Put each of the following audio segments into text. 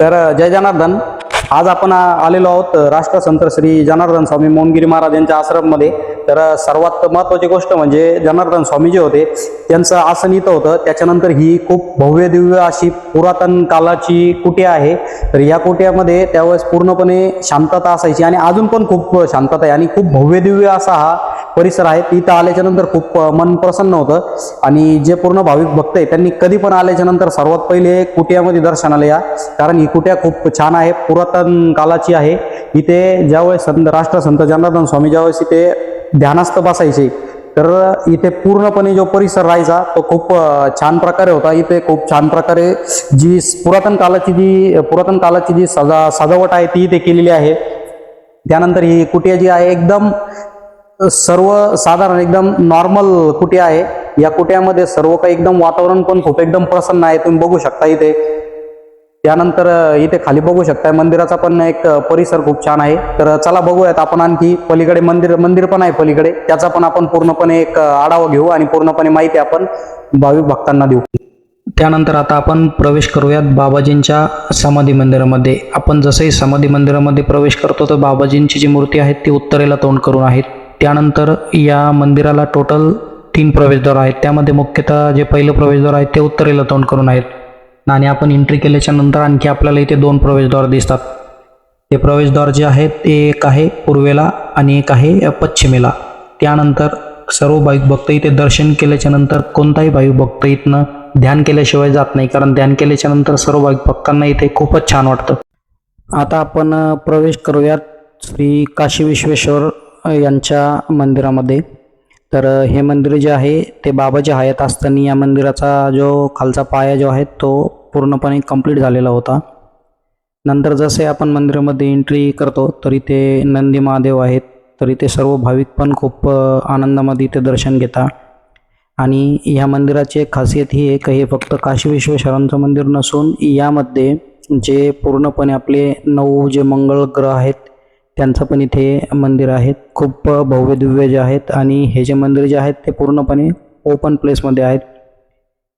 तर जय जनार्दन. आज आपण आलेलो आहोत राष्ट्रसंत श्री जनार्दन स्वामी मोहनगिरी महाराज यांच्या आश्रममध्ये. तर सर्वात महत्त्वाची गोष्ट म्हणजे जनार्दन स्वामी जे होते. त्यांचं आसन इथं होतं. त्याच्यानंतर ही खूप भव्य दिव्य अशी पुरातन कालाची कुटी आहे? तर या कुट्यामध्ये त्यावेळेस पूर्णपणे शांतता असायची आणि अजून पण खूप शांतता आहे आणि खूप भव्य दिव्य असा हा परिसर आहे. इथं आल्याच्यानंतर खूप मन प्रसन्न होतं. आणि जे पूर्ण भाविक भक्त आहे त्यांनी कधी पण आल्याच्यानंतर सर्वात पहिले कुट्यामध्ये दर्शनाला या. कारण ही कुट्या खूप छान आहे पुरातन कालाची आहे. इथे ज्यावेळेस संत राष्ट्रसंत जनार्दन स्वामी ज्यावेळेस इथे ध्यानस्थ बसायचे तर इथे पूर्णपणे जो परिसर राहायचा तो खूप छान प्रकारे होता. इथे खूप छान प्रकारे जी पुरातन कालाची जी पुरातन कालाची जी सजा सजावट आहे ती इथे केलेली आहे. त्यानंतर ही कुटिया जी आहे एकदम सर्व साधारण एकदम नॉर्मल कुटिया आहे? या कुट्यामध्ये सर्व काही एकदम वातावरण पण खूप एकदम प्रसन्न आहे. तुम्ही बघू शकता इथे. त्यानंतर इथे खाली बघू शकता मंदिराचा पण एक परिसर खूप छान आहे. तर चला बघूयात आपण आणखी पलीकडे मंदिर मंदिर पण आहे पलीकडे. त्याचा पण आपण पूर्णपणे एक आढावा घेऊ आणि पूर्णपणे माहिती आपण भाविक भक्तांना देऊ. त्यानंतर आता आपण प्रवेश करूयात बाबाजींच्या समाधी मंदिरामध्ये. आपण जसंही समाधी मंदिरामध्ये प्रवेश करतो तर बाबाजींची जी मूर्ती आहे ती उत्तरेला तोंड करून आहेत. त्यानंतर या मंदिराला टोटल तीन प्रवेशद्वार आहेत. त्यामध्ये मुख्यतः जे पहिलं प्रवेशद्वार आहे ते उत्तरेला तोंड करून आहेत. आणि आपण एंट्री केल्याच्यानंतर आणखी आपल्याला इथे दोन प्रवेशद्वार दिसतात. ते प्रवेशद्वार जे आहेत ते एक आहे पूर्वेला आणि एक आहे पश्चिमेला. त्यानंतर सर्व भाविक भक्त इथे दर्शन केल्याच्यानंतर कोणताही भाविक भक्त इथनं ध्यान केल्याशिवाय जात नाही कारण ध्यान केल्याच्यानंतर सर्व भाविक भक्तांना इथे खूपच छान वाटतं. आता आपण प्रवेश करूयात श्री काशी विश्वेश्वर यांच्या मंदिरामध्ये. तर हे मंदिर जे आहे ते बाबाजी हयात असताना या मंदिराचा जो खालचा पाया जो आहे तो पूर्णपणे कंप्लीट झालेला होता. नंतर जसे आपण मंदिरामध्ये एंट्री करतो तर इथे नंदी महादेव आहेत तर इथे सर्व भाविक पण खूप आनंदामध्ये इथे दर्शन घेता. आणि ह्या मंदिराची एक खासियत ही आहे हे फक्त काशी विश्वेश्वरांचं मंदिर नसून यामध्ये जे पूर्णपणे आपले नऊ जे मंगळ ग्रह आहेत त्यांचं पण इथे मंदिर आहेत. खूप भव्यदिव्य भव्य दिव्य जे आहेत आणि हे जे मंदिर जे आहेत ते पूर्णपणे ओपन प्लेसमध्ये आहेत.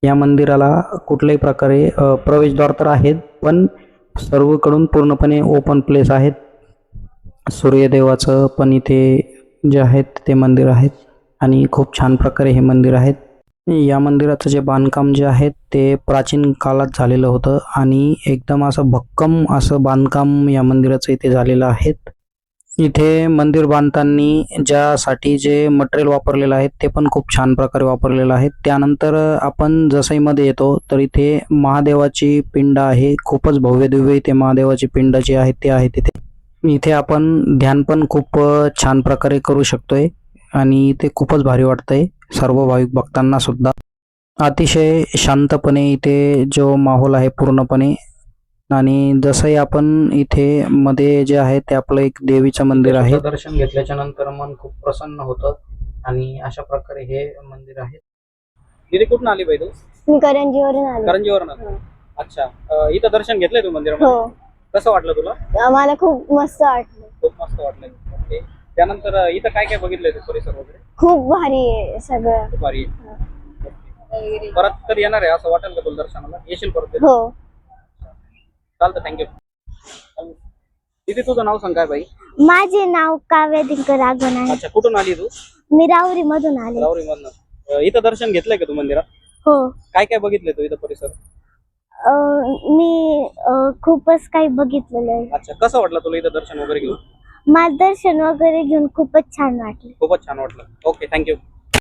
या मंदिराला कुठल्याही प्रकारे प्रवेशद्वार तर आहेत पण सर्वकडून पूर्णपणे ओपन प्लेस आहेत. सूर्यदेवाचं पण इथे जे आहेत ते मंदिर आहेत आणि खूप छान प्रकारे हे मंदिर आहेत. या मंदिराचं जे बांधकाम जे आहे ते प्राचीन काळात झालेलं होतं आणि एकदम असं भक्कम असं बांधकाम या मंदिराचं इथे झालेलं आहे. इथे मंदिर बांधताना ज्यासाठी जे मटेरियल वापरलेलं आहे ते पण खूप छान प्रकारे वापरलेलं आहे. त्यानंतर आपण जसईमध्ये मध्ये येतो तर इथे महादेवाची पिंड आहे. खूपच भव्य दिव्य इथे महादेवाची पिंड जी आहे ते आहे तिथे. इथे आपण ध्यान पण खूप छान प्रकारे करू शकतोय आणि इथे खूपच भारी वाटतंय. सर्व भाविक भक्तांना सुद्धा. अतिशय शांतपणे इथे जो माहोल आहे पूर्णपणे आणि जसंही आपण इथे मध्ये जे आहे ते आपलं एक देवीचं मंदिर आहे. दर्शन घेतल्याच्या नंतर मन खूप प्रसन्न होतं आणि अशा प्रकारे हे मंदिर आहे. तिथे कुठून आली बाई तू? मी करंजीवरून आले. करंजीवरून आली. अच्छा. अं, इथं दर्शन घेतलंय तू मंदिरामध्ये? हो. कसं वाटलं तुला? मला खूप मस्त वाटलं. खूप मस्त वाटलं. ओके. त्यानंतर अं, इथं काय काय बघितलंय तू परिसर वगैरे? खूप भारी आहे सगळं. खूप भारी आहे. ओके. परत कधी येणार आहे असं वाटेल का तुला दर्शनाला? येशील परत हो. चालतं थँक्यू तिथे तुझं नाव सांग काय बाई? माझे नाव काव्य दिनकर राघवन आहे. अच्छा कुठून आली तू? मी राहुरी मधून आले. रावरी मधनं इथं दर्शन घेतलंय का तू मंदिरात? हो. काय काय बघितलंय तू इथं परिसर? अं, मी अं, खूपच काही बघितलेलं आहे. अच्छा कसं वाटलं तुला इथं दर्शन वगैरे घेऊन? माझं दर्शन वगैरे घेऊन खूपच छान वाटले. खूपच छान वाटलं. Okay thank you